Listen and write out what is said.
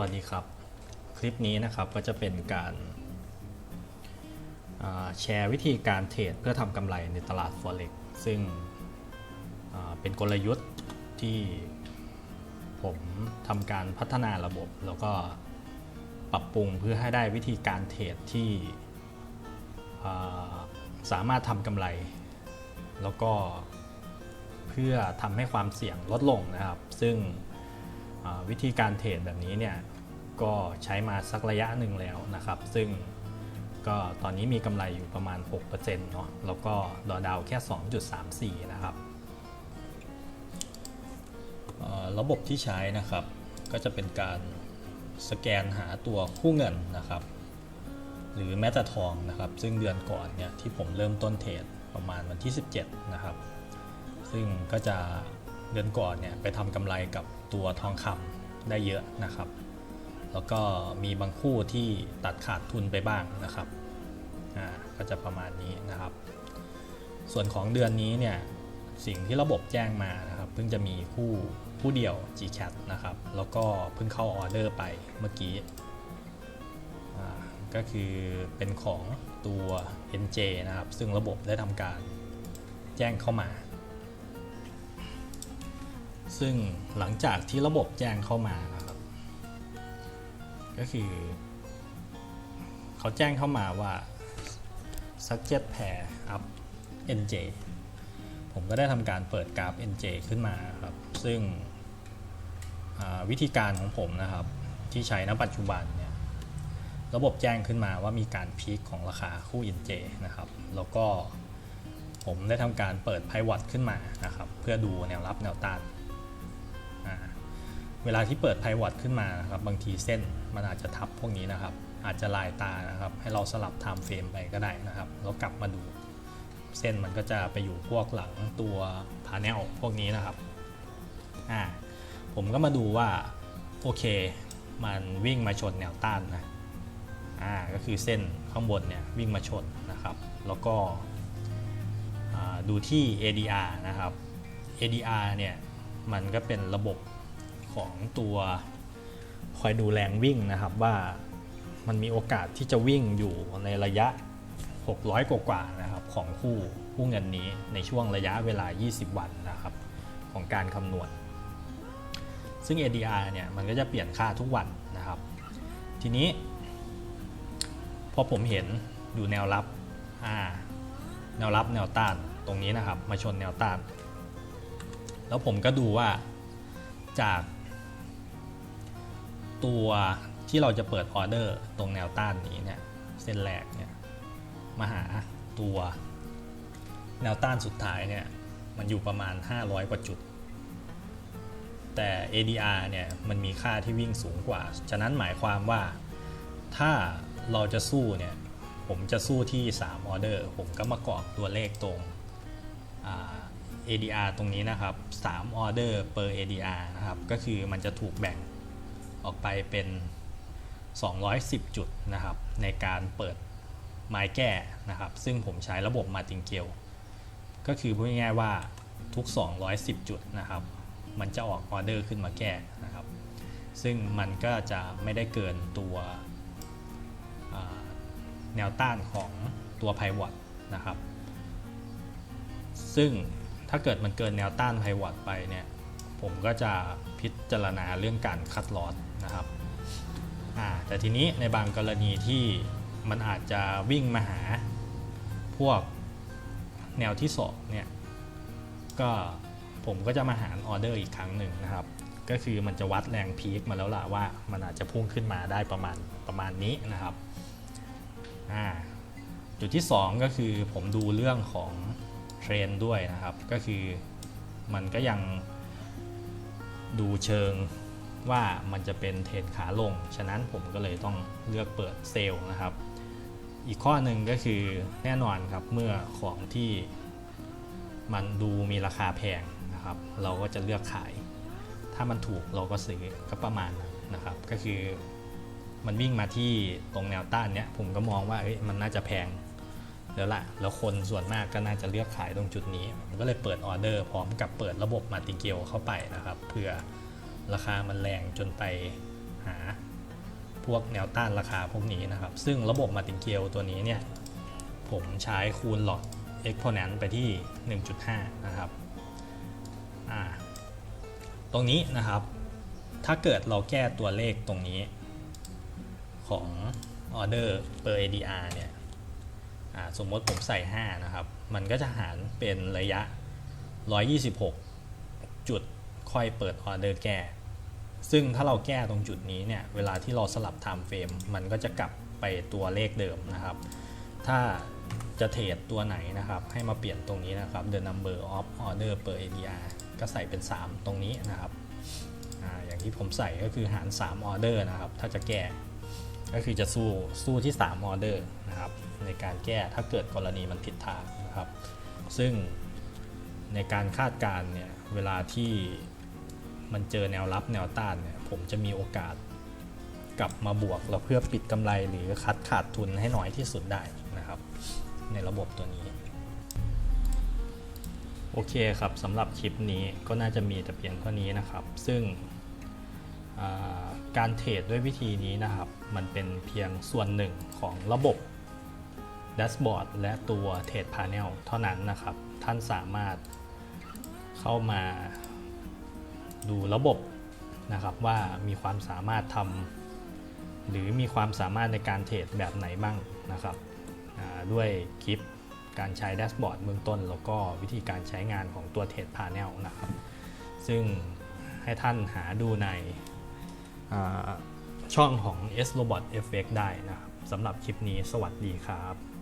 วัสดีครับ คลิปนี้นะครับก็จะเป็นการแชร์วิธีการเทรดเพื่อทำกำไรในตลาด Forex ซึ่งเป็นกลยุทธ์ที่ผมทำการพัฒนาระบบ แล้วก็ปรับปรุงเพื่อให้ได้วิธีการเทรดที่สามารถทำกำไร แล้วก็เพื่อทำให้ความเสี่ยงลดลงนะครับ ซึ่งวิธีการเทรดแบบนี้เนี่ย ก็ใช้มาสักระยะหนึ่งแล้วนะครับ ซึ่งก็ตอนนี้มีกำไรอยู่ประมาณ 6%เนาะแล้วก็ดอดาวแค่ 2.34 นะครับระบบที่ใช้นะครับ ก็จะเป็นการสแกนหาตัวคู่เงินนะครับ หรือแม้แต่ทองนะครับ ซึ่งเดือนก่อนเนี่ยที่ผมเริ่มต้นเทรดประมาณวันที่ 17 นะครับ ซึ่งก็จะเดือนก่อนเนี่ยไปทำกำไรกับตัวทองคำได้เยอะนะครับ แล้วก็มีบางคู่ที่ตัดขาดทุนไปบ้างนะครับก็จะประมาณนี้นะครับ ส่วนของเดือนนี้เนี่ยสิ่งที่ระบบแจ้งมานะครับ เพิ่งจะมีคู่คู่เดียว GCAT นะครับ แล้วก็เพิ่งเข้าออเดอร์ไปเมื่อกี้ก็คือเป็นของตัว NJ นะครับ ซึ่งระบบได้ทำการแจ้งเข้ามา ซึ่งหลังจากที่ระบบแจ้งเข้ามานะครับ ก็คือ เขาแจ้งเข้ามาว่า subject pair up nj ผมก็ได้ทำการเปิดกราฟ nj ขึ้นมาครับ ซึ่งวิธีการของผมนะครับ ที่ใช้ณปัจจุบันเนี่ยระบบแจ้งขึ้นมาว่ามีการพีคของราคาคู่ nj นะครับ แล้วก็ผมได้ทำการเปิด pivot ขึ้นมานะครับ เพื่อดูแนวรับแนวต้าน เวลาที่เปิดไพวอตขึ้นมานะครับบางทีเส้นมันอาจจะทับพวกนี้นะครับ อาจจะลายตานะครับ ให้เราสลับไทม์เฟรมไปก็ได้นะครับ แล้วกลับมาดู เส้นมันก็จะไปอยู่พวกหลังตัวพา n นลพวกนี้นะครับอ่าผมก็มาดูว่าโอเค มันวิ่งมาชนแนวต้านนะอ่าก็คือเส้นข้างบนเนี่ยวิ่งมาชนนะครับ แล้วก็ดูที่ ADR นะครับ ADR เนี่ยมันก็เป็นระบบ ของตัวคอยดูแรงวิ่งนะครับว่ามันมีโอกาสที่จะวิ่งอยู่ในระยะ 600 กว่าๆนะครับของคู่คู่เงินนี้ในช่วงระยะเวลา 20 วันนะครับของการคำนวณ ซึ่ง ADR เนี่ยมันก็จะเปลี่ยนค่าทุกวันนะครับ ทีนี้ พอผมเห็นอยู่แนวรับอ่าแนวรับแนวต้านตรงนี้นะครับ มาชนแนวต้าน แล้วผมก็ดูว่าจาก ตัวที่เราจะเปิดออเดอร์ตรงแนวต้านนี้เนี่ยเส้นแรกเนี่ยมาหาตัวแนวต้านสุดท้ายเนี่ยมันอยู่ประมาณ 500 กว่าจุด แต่ ADR เนี่ยมันมีค่าที่วิ่งสูงกว่า ฉะนั้นหมายความว่าถ้าเราจะสู้เนี่ยผมจะสู้ที่ 3 ออเดอร์ ผมก็มากรอกตัวเลขตรง ADR ตรงนี้นะครับ 3 ออเดอร์ per ADR นะครับ ก็คือมันจะถูกแบ่ง ออกไปเป็น 210 จุดนะครับในการเปิดไม้แก้นะครับ ซึ่งผมใช้ระบบมาติงเกลก็คือพูดง่ายๆว่าทุก 210 จุดนะครับ มันจะออกออเดอร์ขึ้นมาแก้นะครับ ซึ่งมันก็จะไม่ได้เกินตัวแนวต้านของตัว Pivot นะครับ ซึ่งถ้าเกิดมันเกินแนวต้านไพวอตไปเนี่ย ผมก็จะพิจารณาเรื่องการคัดลอสนะครับแต่ทีนี้ในบางกรณีที่มันอาจจะวิ่งมาหาพวกแนวที่สองเนี่ยก็ผมก็จะมาหารออเดอร์อีกครั้งหนึ่งนะครับ ก็คือมันจะวัดแรงพีคมาแล้วล่ะว่ามันอาจจะพุ่งขึ้นมาได้ประมาณประมาณนี้นะครับจุดที่ 2 ก็คือผมดูเรื่องของเทรนด์ด้วยนะครับ ก็คือมันก็ยัง ดูเชิงว่ามันจะเป็นเทรนขาลง ฉะนั้นผมก็เลยต้องเลือกเปิดเซลล์นะครับ อีกข้อหนึ่งก็คือแน่นอนครับเมื่อของที่มันดูมีราคาแพงนะครับ เราก็จะเลือกขาย ถ้ามันถูกเราก็ซื้อก็ประมาณนั้นนะครับ ก็คือมันวิ่งมาที่ตรงแนวต้านเนี้ยผมก็มองว่าเอ้ยมันน่าจะแพง แล้วล่ะ แล้วคนส่วนมากก็น่าจะเลือกขายตรงจุดนี้ผมก็เลยเปิดออเดอร์พร้อมกับเปิดระบบมาติเกลเข้าไปนะครับเพื่อราคามันแรงจนไปหาพวกแนวต้านราคาพวกนี้นะครับ ซึ่งระบบมาติงเกลตัวนี้เนี่ย ผมใช้คูณหลอด exponent ไปที่ 1.5 นะครับตรงนี้นะครับ ถ้าเกิดเราแก้ตัวเลขตรงนี้ของออเดอร์ per ADR เนี่ย สมมติผมใส่ 5 นะครับ มันก็จะหารเป็นระยะ 126 จุดค่อยเปิดออเดอร์แก้ ซึ่งถ้าเราแก้ตรงจุดนี้เนี่ย เวลาที่เราสลับ time frame มันก็จะกลับไปตัวเลขเดิมนะครับ ถ้าจะเทรดตัวไหนนะครับ ให้มาเปลี่ยนตรงนี้นะครับ the number of order per ADR ก็ใส่เป็น 3 ตรงนี้นะครับออย่างที่ผมใส่ก็คือหาร3 order นะครับ ถ้าจะแก้ ก็คือจะสู้สู้ที่3 order นะครับในการแก้ถ้าเกิดกรณีมันผิดทางนะครับ ซึ่งในการคาดการณ์เนี่ยเวลาที่มันเจอแนวรับแนวต้านเนี่ยผมจะมีโอกาสกลับมาบวกแล้วเพื่อปิดกำไรหรือคัดขาดทุนให้น้อยที่สุดได้นะครับ ในระบบตัวนี้ โอเคครับสำหรับคลิปนี้ก็น่าจะมีแต่เพียงเท่านี้นะครับ ซึ่งการเทรดด้วยวิธีนี้นะครับ มันเป็นเพียงส่วนหนึ่งของระบบแดชบอร์ดและตัวเทรดพา n e l เท่านั้นนะครับ ท่านสามารถเข้ามาดูระบบนะครับว่ามีความสามารถทำหรือมีความสามารถในการเทรดแบบไหนบ้างนะครับด้วยคลิปการใช้แดชบอร์ดเบื้องต้น แล้วก็วิธีการใช้งานของตัวเทรดพา n e l นะครับ ซึ่งให้ท่านหาดูในอ่า ช่องของ S Robot Effect ได้นะครับสำหรับคลิปนี้สวัสดีครับ